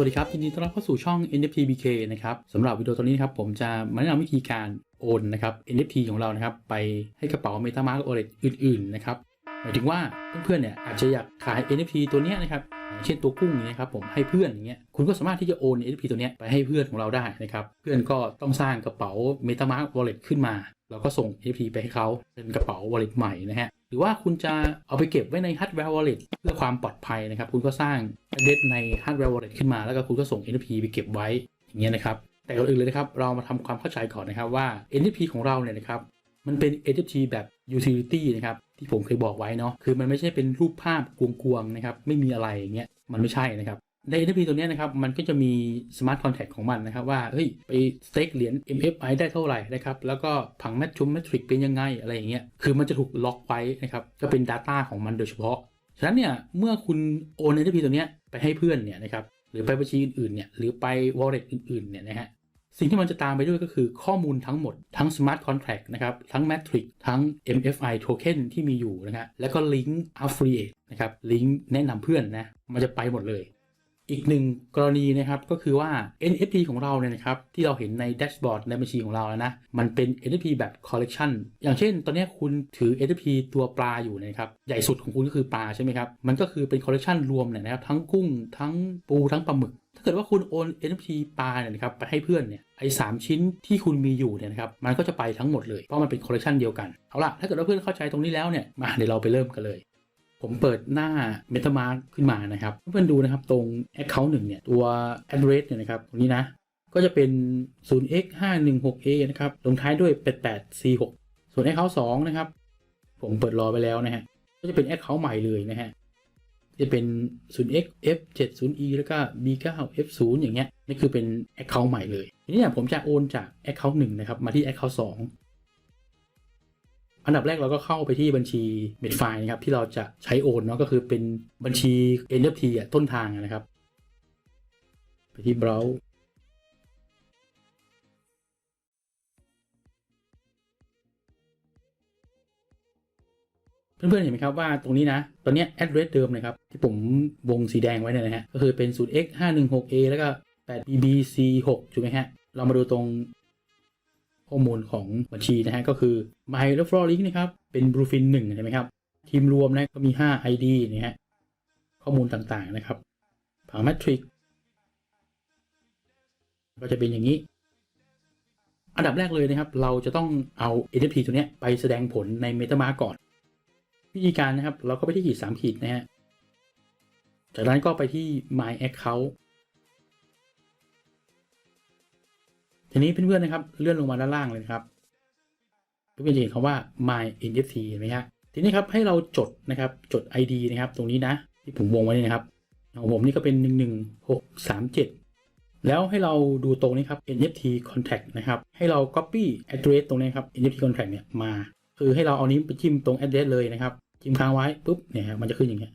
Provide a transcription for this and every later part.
วัสดีครับยินดีต้อนรับเข้าสู่ช่อง NFT BK นะครับสำหรับวิดีโอตอนนี้นครับผมจะมาแนะนำวิธีการโอนนะครับ NFT ของเรานะครับไปให้กระเป๋า MetaMask Wallet อื่นๆนะครับหมายถึงว่าเพื่อนๆเนี่ยอาจจะอยากขาย NFT ตัวเนี้ยนะครับเช่นตัวกุ้งเนี่ยนะครับผมให้เพื่อนอย่างเงี้ยคุณก็สามารถที่จะโอน NFT ตัวเนี้ยไปให้เพื่อนของเราได้นะครับเพื่อนก็ต้องสร้างกระเป๋า MetaMask Wallet ขึ้นมาเราก็ส่ง NFT ไปให้เขาเป็นกระเป๋า wallet ใหม่นะฮะ หรือว่าคุณจะเอาไปเก็บไว้ใน hardware wallet เพื่อความปลอดภัยนะครับ คุณก็สร้าง address ใน hardware wallet ขึ้นมาแล้วก็คุณก็ส่ง NFT ไปเก็บไว้อย่างเงี้ยนะครับ แต่ก่อนอื่นเลยนะครับ เรามาทำความเข้าใจก่อนนะครับว่า NFT ของเราเนี่ยนะครับ มันเป็น NFT แบบ utility นะครับ ที่ผมเคยบอกไว้เนาะคือมันไม่ใช่เป็นรูปภาพกวงๆนะครับไม่มีอะไรอย่างเงี้ยมันไม่ใช่นะครับ ใน NFT ตัวนี้นะครับมันก็จะมี smart contract ของมันนะครับว่าเฮ้ยไป stake เหรียญ MFI ได้เท่าไหร่นะครับแล้วก็ผังแมทชุมแมทริกเป็นยังไงอะไรอย่างเงี้ยคือมันจะถูกล็อกไว้นะครับก็เป็น Data ของมันโดยเฉพาะ ฉะนั้นเนี่ยเมื่อคุณโอน NFT ตัวนี้ไปให้เพื่อนเนี่ยนะครับหรือไปบัญชีอื่นๆเนี่ยหรือไป wallet อื่นๆเนี่ยนะฮะสิ่งที่มันจะตามไปด้วยก็คือข้อมูลทั้งหมดทั้ง smart contract นะครับทั้ง metric ทั้ง MFI token ที่มีอยู่นะฮะแล้วก็ลิงก์ affiliate นะครับลิงก์แนะนำเพื่อนนะมันจะไปหมดเลย อีกหนึ่งกรณีนะครับก็คือว่า NFT ของเราเนี่ยนะครับที่เราเห็นในแดชบอร์ดในบัญชีของเราแล้วนะมันเป็น NFT แบบ collection อย่างเช่น ตอนนี้คุณถือ NFT ตัวปลาอยู่นะครับใหญ่สุดของคุณก็คือปลาใช่ไหมครับมันก็คือเป็น collection รวมเนี่ยนะครับทั้งกุ้งทั้งปูทั้งปลาหมึกถ้าเกิดว่าคุณโอน NFT ปลาเนี่ยนะครับไปให้เพื่อนเนี่ยไอ้สามชิ้นที่คุณมีอยู่เนี่ยนะครับมันก็จะไปทั้งหมดเลยเพราะมันเป็นคอลเลคชันเดียวกันเอาล่ะถ้าเกิดว่าเพื่อนเข้าใจตรงนี้แล้วเนี่ยมาเดี๋ยวเราไปเริ่มกันเลย ผมเปิดหน้า MetaMask ขึ้นมานะครับ เพื่อนๆดูนะครับตรง Account 1เนี่ยตัว address เนี่ยนะครับตรงนี้นะ ก็จะเป็น 0x516a นะครับลงท้ายด้วย 88c6 ส่วน Account 2นะครับ ผมเปิดรอไปแล้วนะฮะ ก็จะเป็น Account ใหม่เลยนะฮะ จะเป็น 0xf70e แล้วก็ b9f0 อย่างเงี้ย นี่คือเป็น Account ใหม่เลย ทีนี้ผมจะโอนจาก Account 1นะครับมาที่ Account 2 อันดับแรกเราก็เข้าไปที่บัญชี m e d f i นะครับที่เราจะใช้โอนเนาะก็คือเป็นบัญชี NFT อะต้นทางนะครับ ไปที่ browse เพื่อนๆเห็นไหมครับว่าตรงนี้นะ ตอนเนี้ย address เดิมนะครับ ที่ผมวงสีแดงไว้เนี่ยนะฮะ ก็คือเป็น 0x 5 1 6 a แล้วก็ 8 bb c 6 ถูกไหมฮะ เรามาดูตรง ข้อมูลของบัญชีนะฮะก็คือ My r e f e r a l Link นะครับ เป็น Bluefin 1ใช่ไหมครับ ทีมรวมนะก็มี 5 ID นะฮะข้อมูลต่างๆนะครับผัง Matrix ก็จะเป็นอย่างนี้ อันดับแรกเลยนะครับ เราจะต้องเอา NFT ตัวเนี้ยไปแสดงผลใน MetaMask ก่อน วิธีการนะครับ เราก็ไปที่ขีด3ขีดนะฮะจากนั้นก็ไปที่ My Account ทีนี้เพื่อนๆนะครับ เลื่อนลงมาด้านล่างเลยนะครับเพื่อนๆจะเห็นคำว่า my NFT เห็นไหมครับทีนี้ครับให้เราจดนะครับจด ID นะครับ ตรงนี้นะ ที่ผมวงไว้นี่นะครับของผมนี่ก็เป็น 11637 แล้วให้เราดูตรงนี้ครับ NFT contact นะครับ ให้เรา copy address ตรงนี้ครับ NFT contact เนี่ยมา คือให้เราเอานี้ไปจิ้มตรง address เลยนะครับจิ้มค้างไว้ปุ๊บเนี่ยมันจะขึ้นอย่างเงี้ย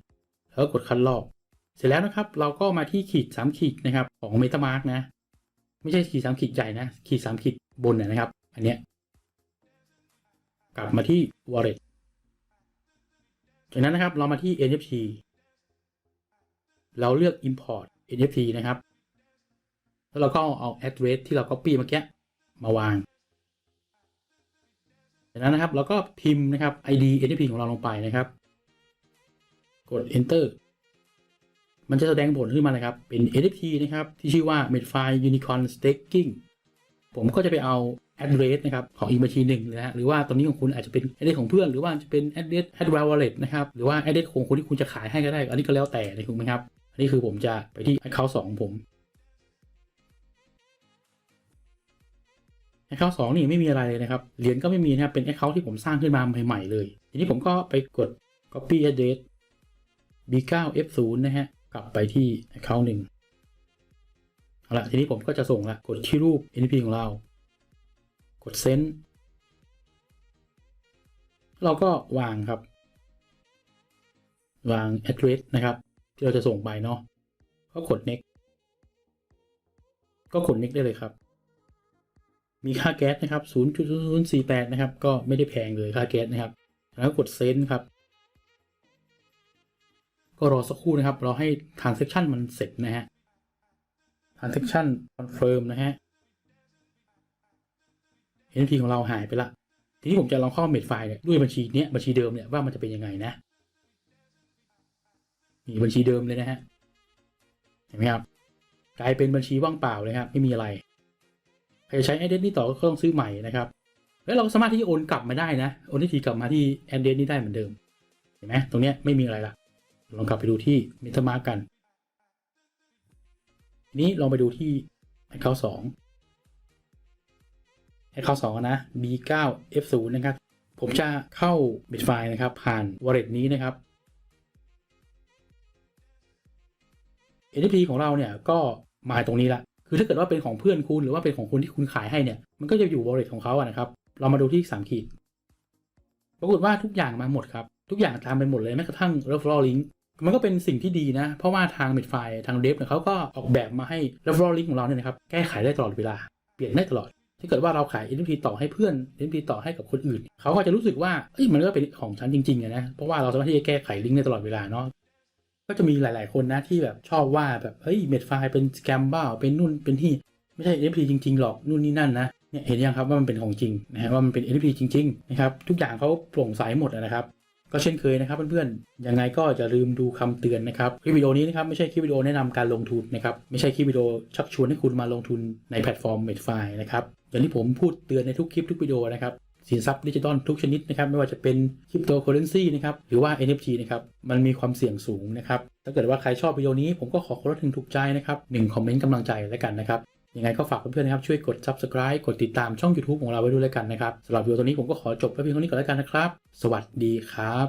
แล้วกดคัดลอก เสร็จแล้วนะครับ เราก็มาที่ขีด3ขีดนะครับของ MetaMask นะ ไม่ใช่ขีดสามขีดใหญ่นะ ขีดสามขีดบนนะครับ อันเนี้ยกลับมาที่ wallet จากนั้นนะครับเรามาที่ NFT เราเลือก import NFT นะครับ แล้วเราก็เอา address ที่เรา copy เมื่อกี้มาวางจากนั้นนะครับเราก็พิมพ์นะครับ ID NFT ของเราลงไปนะครับ กด enter มันจะแสดงผลขึ้นมานะครับ เป็น NFT นะครับ ที่ชื่อว่า Medfi Unicorn Staking ผมก็จะไปเอา address นะครับของอีกบัญชีหนึ่งนะฮะหรือว่าตอนนี้ของคุณอาจจะเป็น address ของเพื่อน หรือว่าจะเป็น address hardware wallet นะครับหรือว่า address ของคนที่คุณจะขายให้ก็ได้ อันนี้ก็แล้วแต่เลยถูกไหมครับ อันนี้คือผมจะไปที่ account 2ของผม account 2นี่ไม่มีอะไรเลยนะครับเหรียญก็ไม่มีนะครับเป็น account ที่ผมสร้างขึ้นมาใหม่ๆเลย ทีนี้ผมก็ไปกด copy address b9f0 นะฮะ กลับไปที่ account หนึ่งเอาละทีนี้ผมก็จะส่งละกดที่รูป NP ของเรา กด send เราก็วางครับ วาง address นะครับ ที่เราจะส่งไปเนาะก็กด next ก็กด next ได้เลยครับ มีค่าแก๊สนะครับ 0.048 นะครับ ก็ไม่ได้แพงเลยค่าแก๊สนะครับ แล้วก็กด send ครับ ก็รอสักครู่นะครับ เราให้ transaction มันเสร็จนะฮะ transaction confirm นะฮะ NFT ของเราหายไปละ ทีนี้ผมจะลองเข้าเมดไฟล์เนี่ยด้วยบัญชีเนี้ยบัญชีเดิมเนี่ยว่ามันจะเป็นยังไงนะนี่บัญชีเดิมเลยนะฮะ เห็นไหมครับ กลายเป็นบัญชีว่างเปล่าเลยครับ ไม่มีอะไรใครจะใช้ a d d r e s นี้ต่อก็ต้องซื้อใหม่นะครับ แล้วเราสามารถที่จะโอนกลับมาได้นะ โอนที่ทีกลับมาที่ address นี้ได้เหมือนเดิม เห็นไหมตรงเนี้ยไม่มีอะไรละ ลองกลับไปดูที่ MetaMask กันทีนี้ลองไปดูที่ account 2 account 2นะ B9 F0 นะครับ ผมจะเข้า Bitfine นะครับ ผ่าน wallet นี้นะครับ NFT ของเราเนี่ยก็มาตรงนี้ละ คือถ้าเกิดว่าเป็นของเพื่อนคุณหรือว่าเป็นของคนที่คุณขายให้เนี่ย มันก็จะอยู่ wallet ของเขาอะนะครับ เรามาดูที่3ขีด ปรากฏว่าทุกอย่างมาหมดครับ ทุกอย่างตามไปหมดเลยแม้กระทั่ง referral link มันก็เป็นสิ่งที่ดีนะ เพราะว่าทาง Bitfine ทางเดฟเนี่ยเขาก็ออกแบบมาให้ referral link ของเราเนี่ยนะครับแก้ไขได้ตลอดเวลาเปลี่ยนได้ตลอดถ้าเกิดว่าเราขาย NFT ต่อให้เพื่อน NFT ต่อให้กับคนอื่น เขาก็จะรู้สึกว่าเอ้ยมันก็เป็นของฉันจริงๆนะเพราะว่าเราสามารถที่จะแก้ไขลิงก์ได้ตลอดเวลาเนาะก็จะมีหลาย ๆ คนนะที่แบบชอบว่าแบบเฮ้ยเมดไฟเป็นสแกมบ้าเป็นนู่นเป็นที่ไม่ใช่ NFT จริง ๆ หรอกนู่นนี่นั่นนะเนี่ยเห็นยังครับว่ามันเป็นของจริงนะฮะว่ามันเป็น NFT จริง ๆ นะครับ ทุกอย่างเขาโปร่งใสหมดนะครับ ก็เช่นเคยนะครับเพื่อนๆ ยังไงก็จะลืมดูคำเตือนนะครับ คลิปวิดีโอนี้นะครับไม่ใช่คลิปวิดีโอแนะนำการลงทุนนะครับ ไม่ใช่คลิปวิดีโอชักชวนให้คุณมาลงทุนในแพลตฟอร์มเมดไฟล์นะครับอย่างที่ผมพูดเตือนในทุกคลิปทุกวิดีโอนะครับสินทรัพย์ดิจิตอลทุกชนิดนะครับไม่ว่าจะเป็นคริปโตเคอเรนซีนะครับหรือว่า NFT นะครับมันมีความเสี่ยงสูงนะครับถ้าเกิดว่าใครชอบวิดีโอนี้ผมก็ขอคนละถึงถูกใจนะครับหนึ่งคอมเมนต์กำลังใจแล้วกันนะครับยังไงก็ฝากเพื่อนๆนะครับช่วยกด subscribe กดติดตามช่อง YouTube ของเราไว้ด้วยแล้วกันนะครับสำหรับวิดีโอตัวนี้ผมก็ขอจบไว้เพียงเท่านี้ก่อนแล้วกันนะครับ สวัสดีครับ